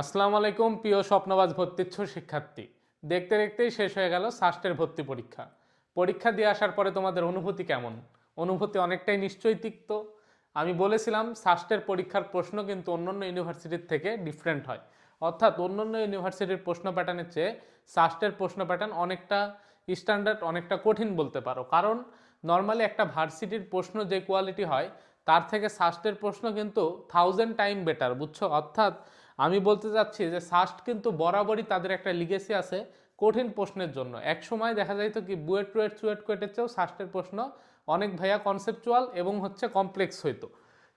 আসসালামু আলাইকুম, প্রিয় স্বপ্নবাজ ভর্তিচ্ছ শিক্ষার্থী। দেখতে দেখতেই শেষ হয়ে গেল সাস্টের ভর্তি পরীক্ষা। পরীক্ষা দিয়ে আসার পরে তোমাদের অনুভূতি কেমন? অনুভূতি অনেকটাই নিশ্চয়ই তিক্ত। আমি বলেছিলাম সাস্টের পরীক্ষার প্রশ্ন কিন্তু অন্যান্য ইউনিভার্সিটির থেকে ডিফারেন্ট হয়। অর্থাৎ অন্যান্য ইউনিভার্সিটির প্রশ্ন প্যাটার্নের চেয়ে সাস্টের প্রশ্ন প্যাটার্ন অনেকটা স্ট্যান্ডার্ড অনেকটা কঠিন বলতে পারো। কারণ নর্মালি একটা ভার্সিটির প্রশ্ন যে কোয়ালিটি হয়, তার থেকে সাস্টের প্রশ্ন কিন্তু থাউজেন্ড টাইম বেটার বুঝছ? অর্থাৎ আমি বলতে চাচ্ছি যে সাস্ট কিন্তু বরাবরই তাদের একটা লিগেসি আছে কঠিন প্রশ্নের জন্য। এক সময় দেখা যাইতো কি, বুয়েট টুয়েট, চুয়েট কুয়েটের চেয়েও সাস্টের প্রশ্ন অনেক ভাইয়া কনসেপচুয়াল এবং হচ্ছে কমপ্লেক্স হইতো।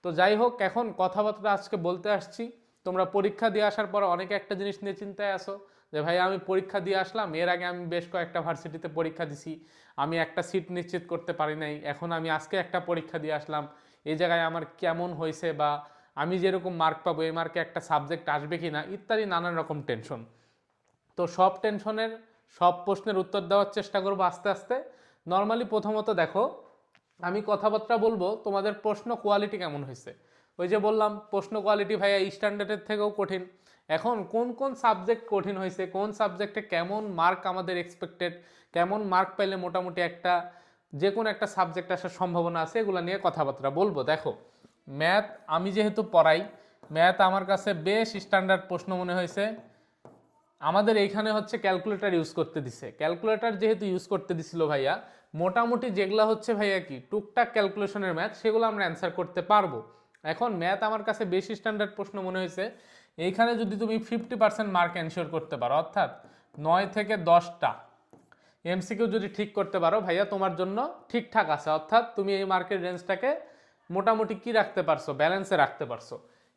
তো যাই হোক, এখন কথাবার্তা আজকে বলতে আসছি। তোমরা পরীক্ষা দিয়ে আসার পর অনেকে একটা জিনিস নিয়ে চিন্তায় আসো যে ভাই আমি পরীক্ষা দিয়ে আসলাম, এর আগে আমি বেশ কয়েকটা ভার্সিটিতে পরীক্ষা দিছি, আমি একটা সিট নিশ্চিত করতে পারি নাই, এখন আমি আজকে একটা পরীক্ষা দিয়ে আসলাম, এই জায়গায় আমার কেমন হয়েছে বা আমি যেরকম মার্ক পাবো, এই মার্কে একটা সাবজেক্ট আসবে কি না ইত্যাদি নানান রকম টেনশন তো সব টেনশনের সব প্রশ্নের উত্তর দেওয়ার চেষ্টা করব আস্তে আস্তে। নর্মালি প্রথমত দেখো, আমি কথাবার্তা বলব, তোমাদের প্রশ্ন কোয়ালিটি কেমন হয়েছে? ওই যে বললাম, প্রশ্ন কোয়ালিটি ভাইয়া স্ট্যান্ডার্ডের থেকেও কঠিন। এখন কোন কোন সাবজেক্ট কঠিন হয়েছে, কোন সাবজেক্টে কেমন মার্ক আমাদের এক্সপেক্টেড কেমন মার্ক পাইলে মোটামুটি একটা যে কোনো একটা সাবজেক্ট আসার সম্ভাবনা আছে, এগুলো নিয়ে কথাবার্তা বলব। দেখো ম্যাথ আমি যেহেতু পড়াই, ম্যাথ আমার কাছে বেশ স্ট্যান্ডার্ড প্রশ্ন মনে হয়েছে। আমাদের এইখানে হচ্ছে ক্যালকুলেটর ইউজ করতে দিছে। ক্যালকুলেটর যেহেতু ইউজ করতে দিছিল ভাইয়া, মোটামুটি যেগুলো হচ্ছে ভাইয়া কি, টুকটাক ক্যালকুলেশনের ম্যাথ সেগুলো আমরা অ্যান্সার করতে পারব। এখন ম্যাথ আমার কাছে বেশি স্ট্যান্ডার্ড প্রশ্ন মনে হয়েছে। এইখানে যদি তুমি ফিফটি পার্সেন্ট মার্ক এনশিওর করতে পারো, অর্থাৎ নয় থেকে দশটা এমসিকিউ যদি ঠিক করতে পারো, ভাইয়া তোমার জন্য ঠিকঠাক আছে। অর্থাৎ তুমি এই মার্কের রেঞ্জটাকে মোটামুটি কি রাখতে পারছ? ব্যালেন্সে রাখতে পারছ।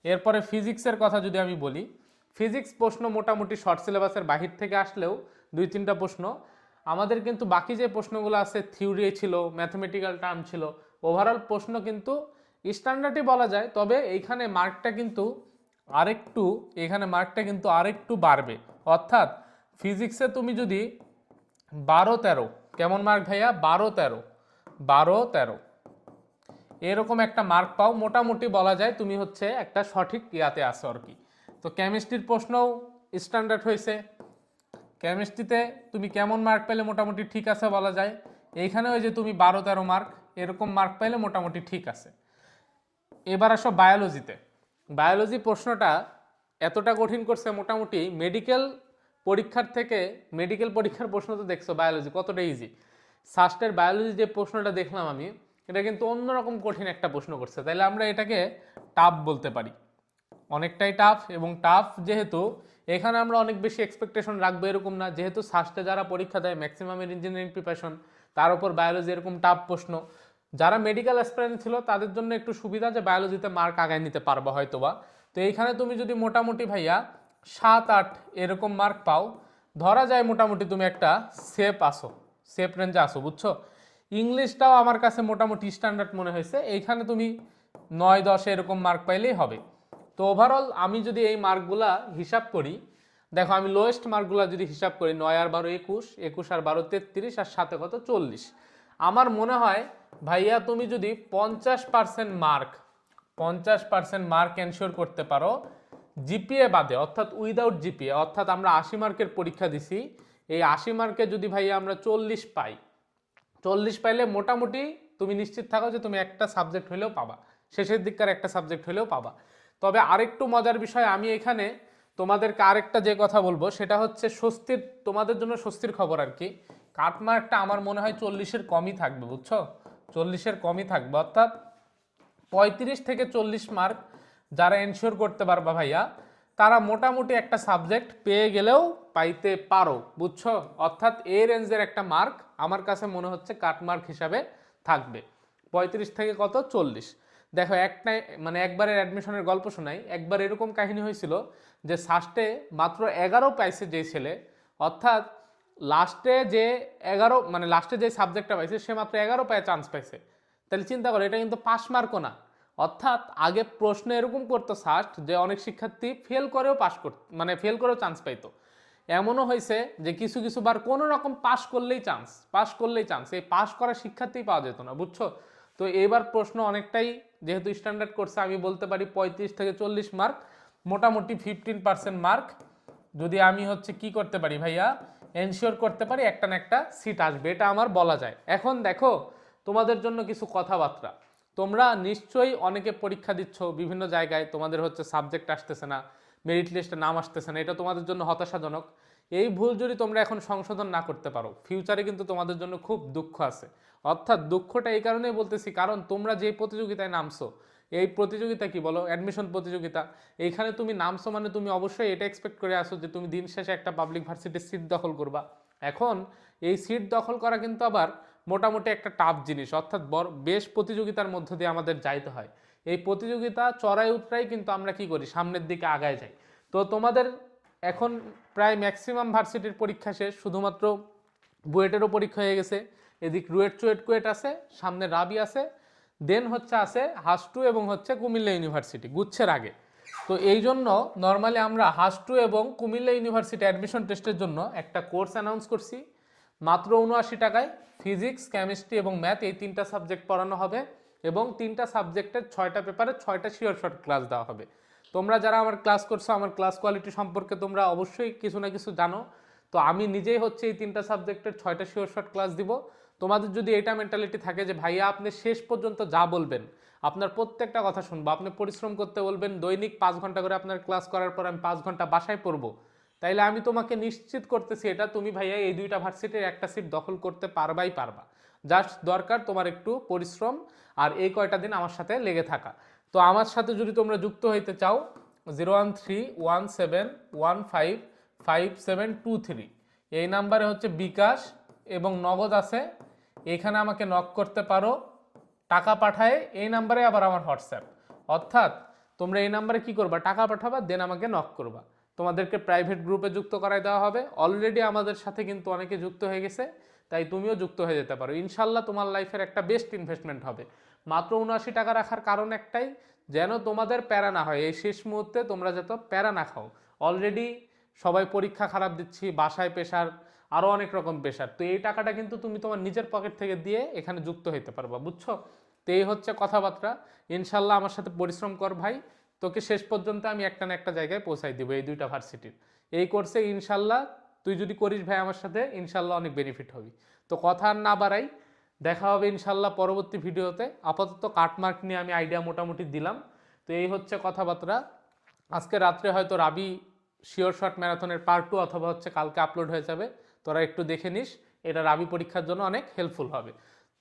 এরপরে ফিজিক্সের কথা যদি আমি বলি ফিজিক্স প্রশ্ন মোটামুটি শর্ট সিলেবাসের বাহির থেকে আসলেও দুই তিনটা প্রশ্ন। আমাদের কিন্তু বাকি যে প্রশ্নগুলো আছে থিওরি ছিল ম্যাথমেটিক্যাল টার্ম ছিল ওভারঅল প্রশ্ন কিন্তু স্ট্যান্ডার্ডই বলা যায়। তবে এইখানে মার্কটা কিন্তু আরেকটু, এখানে মার্কটা কিন্তু আরেকটু বাড়বে। অর্থাৎ ফিজিক্সে তুমি যদি বারো তেরো, কেমন মার্ক ভাইয়া? বারো তেরো বারো তেরো। এরকম একটা মার্ক পাও। মোটামুটি বলা যায় তুমি হচ্ছে একটা সঠিক ইয়াতে আসো আর কি। তো কেমিস্ট্রির প্রশ্নও স্ট্যান্ডার্ড হয়েছে। কেমিস্ট্রিতে তুমি কেমন মার্ক পেলে মোটামুটি ঠিক আছে বলা যায়। এইখানে ওই যে তুমি বারো তেরো মার্ক এরকম মার্ক পাইলে মোটামুটি ঠিক আছে। এবার আসো বায়োলজিতে বায়োলজি প্রশ্নটা এতটা কঠিন করছে মোটামুটি মেডিকেল পরীক্ষার থেকে মেডিকেল পরীক্ষার প্রশ্ন তো দেখছ বায়োলজি কতটা ইজি সাস্টের বায়োলজি যে প্রশ্নটা দেখলাম আমি এটা কিন্তু অন্যরকম কঠিন একটা প্রশ্ন করছে। তাইলে আমরা এটাকে টাফ বলতে পারি। অনেকটাই টাফ এবং টাফ যেহেতু এখানে আমরা অনেক বেশি এক্সপেকটেশন রাখব এরকম না। যেহেতু সাস্টে যারা পরীক্ষা দেয় ম্যাক্সিমামের ইঞ্জিনিয়ারিং প্রিপারেশন তার উপর বায়োলজি এরকম টাফ প্রশ্ন। যারা মেডিকেল অ্যাসপিরেন্ট ছিল, তাদের জন্য একটু সুবিধা যে বায়োলজিতে মার্ক আগায় নিতে পারবা হয়তোবা। তো এইখানে তুমি যদি মোটামুটি ভাইয়া সাত, আট এরকম মার্ক পাও, ধরা যায় মোটামুটি তুমি একটা সেফ আসো সেফ রেঞ্জে আসো বুঝছ? ইংলিশটাও আমার কাছে মোটামুটি স্ট্যান্ডার্ড মনে হয়েছে। এইখানে তুমি নয়, দশ এরকম মার্ক পাইলেই হবে। তো ওভারঅল আমি যদি এই মার্কগুলা হিসাব করি, দেখো আমি লোয়েস্ট মার্কগুলা যদি হিসাব করি, নয় আর বারো একুশ একুশ আর বারো তেত্রিশ, আর সাথে কত? চল্লিশ। আমার মনে হয়, ভাইয়া তুমি যদি পঞ্চাশ পার্সেন্ট মার্ক পঞ্চাশ পার্সেন্ট মার্ক এনশিওর করতে পারো জিপিএ বাদে, অর্থাৎ উইদাউট জিপিএ অর্থাৎ আমরা আশি মার্কের পরীক্ষা দিছি, এই আশি মার্কে যদি ভাইয়া আমরা চল্লিশ পাই চল্লিশ পাইলে মোটামুটি তুমি নিশ্চিত থাকো যে তুমি একটা সাবজেক্ট হলেও পাবা। শেষের দিককার একটা সাবজেক্ট হলেও পাবা। তবে আরেকটু মজার বিষয়, আমি এখানে তোমাদেরকে আরেকটা যে কথা বলব, সেটা হচ্ছে স্বস্তির, তোমাদের জন্য স্বস্তির খবর আর কি। কাটমার্কটা আমার মনে হয় চল্লিশের কমই থাকবে, বুঝছ? চল্লিশের কমই থাকবে। অর্থাৎ পঁয়ত্রিশ থেকে চল্লিশ মার্ক যারা এনশিওর করতে পারবা ভাইয়া, তারা মোটামুটি একটা সাবজেক্ট পেয়ে গেলেও পাইতে পারো, বুঝছ? অর্থাৎ এ রেঞ্জের একটা মার্ক আমার কাছে মনে হচ্ছে কাটমার্ক হিসাবে থাকবে। পঁয়ত্রিশ থেকে কত? চল্লিশ। দেখো, একটাই মানে একবারের অ্যাডমিশনের গল্প শোনাই। একবার এরকম কাহিনী হয়েছিল যে সাস্টে মাত্র এগারো পাইছে যে ছেলে, অর্থাৎ লাস্টে যে এগারো মানে লাস্টে যে সাবজেক্টটা পাইছে, সে মাত্র এগারো পায়ে চান্স পাইছে। তাহলে চিন্তা করো, এটা কিন্তু পাস মার্কও না। অর্থাৎ আগে প্রশ্ন এরকম করতো সাস্ট যে অনেক শিক্ষার্থী ফেল করেও পাস করত মানে ফেল করেও চান্স পাইতো। এমনও হয়েছে যে কিছু কিছু বার কোনো রকম পাস করলেই চান্স পাশ করলেই চান্স এই পাশ করা শিক্ষার্থী পাওয়া যেত না, বুঝছ? তো এবার প্রশ্ন অনেকটাই, যেহেতু স্ট্যান্ডার্ড করছে আমি বলতে পারি পঁয়ত্রিশ থেকে চল্লিশ মার্ক মোটামুটি ফিফটিন পার্সেন্ট মার্ক যদি আমি হচ্ছে কি করতে পারি ভাইয়া? এনশিওর করতে পারি একটা না একটা সিট আসবে, এটা আমার বলা যায়। এখন দেখো, তোমাদের জন্য কিছু কথাবার্তা। তোমরা নিশ্চয়ই অনেকে পরীক্ষা দিচ্ছ বিভিন্ন জায়গায়, তোমাদের হচ্ছে সাবজেক্ট আসতেছে না। মেরিট লিস্টে নাম আসতেছে না, এটা তোমাদের জন্য হতাশাজনক। এই ভুল যদি তোমরা এখন সংশোধন না করতে পারো ফিউচারে কিন্তু তোমাদের জন্য খুব দুঃখ আছে। অর্থাৎ দুঃখটা এই কারণেই বলতেছি, কারণ তোমরা যে প্রতিযোগিতায় নামছো, এই প্রতিযোগিতা কি বলো? অ্যাডমিশন প্রতিযোগিতা। এইখানে তুমি নামছো মানে তুমি অবশ্যই এটা এক্সপেক্ট করে আসো যে তুমি দিন শেষে একটা পাবলিক ভার্সিটির সিট দখল করবা। এখন এই সিট দখল করা কিন্তু আবার মোটামুটি একটা টাফ জিনিস, অর্থাৎ বেশ প্রতিযোগিতার মধ্য দিয়ে আমাদের যাইতে হয়। এই প্রতিযোগিতা চড়াই উতরাই কিন্তু আমরা কি করি? সামনের দিকে আগায় যাই। তো তোমাদের এখন প্রায় ম্যাক্সিমাম ভার্সিটির পরীক্ষা শেষ, শুধুমাত্র বুয়েটেরও পরীক্ষা হয়ে গেছে। এদিক রুয়েট চুয়েট কুয়েট আছে, সামনে রাবি আছে, দেন হচ্ছে আছে হাসটু এবং হচ্ছে কুমিল্লা ইউনিভার্সিটি, গুচ্ছের আগে। তো এই জন্য নর্মালি আমরা হাসটু এবং কুমিল্লা ইউনিভার্সিটি অ্যাডমিশন টেস্টের জন্য একটা কোর্স অ্যানাউন্স করছি। মাত্র উনআশি টাকায় ফিজিক্স কেমিস্ট্রি এবং ম্যাথ এই তিনটা সাবজেক্ট পড়ানো হবে। এবং তিনটা সাবজেক্টের ছয়টা পেপারে ছয়টা শিওর শর্ট ক্লাস দেওয়া হবে। তোমরা যারা আমার ক্লাস করছ, আমার ক্লাস কোয়ালিটি সম্পর্কে তোমরা অবশ্যই কিছু না কিছু জানো। তো আমি নিজেই হচ্ছে এই তিনটা সাবজেক্টের ছয়টা শিওর শর্ট ক্লাস দিব। তোমাদের যদি এটা মেন্টালিটি থাকে যে, ভাইয়া, আপনি শেষ পর্যন্ত যা বলবেন, আপনার প্রত্যেকটা কথা শুনব, আপনি পরিশ্রম করতে বলবেন, দৈনিক পাঁচ ঘণ্টা করে আপনার ক্লাস করার পর আমি পাঁচ ঘণ্টা বাসায় পড়ব, তাইলে আমি তোমাকে নিশ্চিত করতেছি এটা, তুমি ভাইয়া এই দুইটা ভার্সিটির একটা সিট দখল করতে পারবাই পারবা। জাস্ট দরকার তোমার একটু পরিশ্রম আর এই কয়টা দিন আমার সাথে লেগে থাকা। তো আমার সাথে যদি তোমরা যুক্ত হইতে চাও, zero one three one seven one five five seven two three. এই নাম্বারে হচ্ছে বিকাশ এবং নগদ আছে। এখানে আমাকে নক করতে পারো। টাকা পাঠায়, এই নাম্বারে আবার আমার হোয়াটসঅ্যাপ। অর্থাৎ তোমরা এই নাম্বারে কি করবা? টাকা পাঠাবা দেন আমাকে নক করবা। তোমাদেরকে প্রাইভেট গ্রুপে যুক্ত করাই দেওয়া হবে। অলরেডি আমাদের সাথে কিন্তু অনেকে যুক্ত হয়ে গেছে। তাই তুমিও যুক্ত হয়ে যেতে পারো। ইনশাল্লাহ তোমার লাইফের একটা বেস্ট ইনভেস্টমেন্ট হবে। মাত্র উনআশি টাকা রাখার কারণ একটাই, যেন তোমাদের প্যারা না হয়। এই শেষ মুহূর্তে তোমরা যত প্যারা না খাও। অলরেডি সবাই পরীক্ষা খারাপ দিচ্ছি, বাসায় পেশার আরও অনেক রকম পেশার তো এই টাকাটা কিন্তু তুমি তোমার নিজের পকেট থেকে দিয়ে এখানে যুক্ত হইতে পারবা, বুঝছ? তো এই হচ্ছে কথাবার্তা। ইনশাল্লাহ আমার সাথে পরিশ্রম কর ভাই। তোকে শেষ পর্যন্ত আমি একটা না একটা জায়গায় পৌঁছাই দিব এই দুইটা ভার্সিটির। এই কোর্সে ইনশাল্লাহ তুই যদি করিস ভাই আমার সাথে, ইনশাল্লাহ অনেক বেনিফিট হবি। তো কথা আর না বাড়াই, দেখা হবে ইনশাল্লাহ পরবর্তী ভিডিওতে। আপাতত কাটমার্ক নিয়ে আমি আইডিয়া মোটামুটি দিলাম। তো এই হচ্ছে কথাবার্তা। আজকে রাত্রে হয়তো রাবি শিওর শট ম্যারাথনের পার্ট টু অথবা হচ্ছে কালকে আপলোড হয়ে যাবে। তোরা একটু দেখে নিস, এটা রাবি পরীক্ষার জন্য অনেক হেল্পফুল হবে।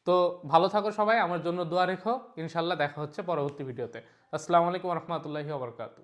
তো ভালো থাকো সবাই, আমার জন্য দোয়া রেখো। ইনশাল্লাহ দেখা হচ্ছে পরবর্তী ভিডিওতে। আসসালামু আলাইকুম রহমতুল্লাহি ওবরকাতু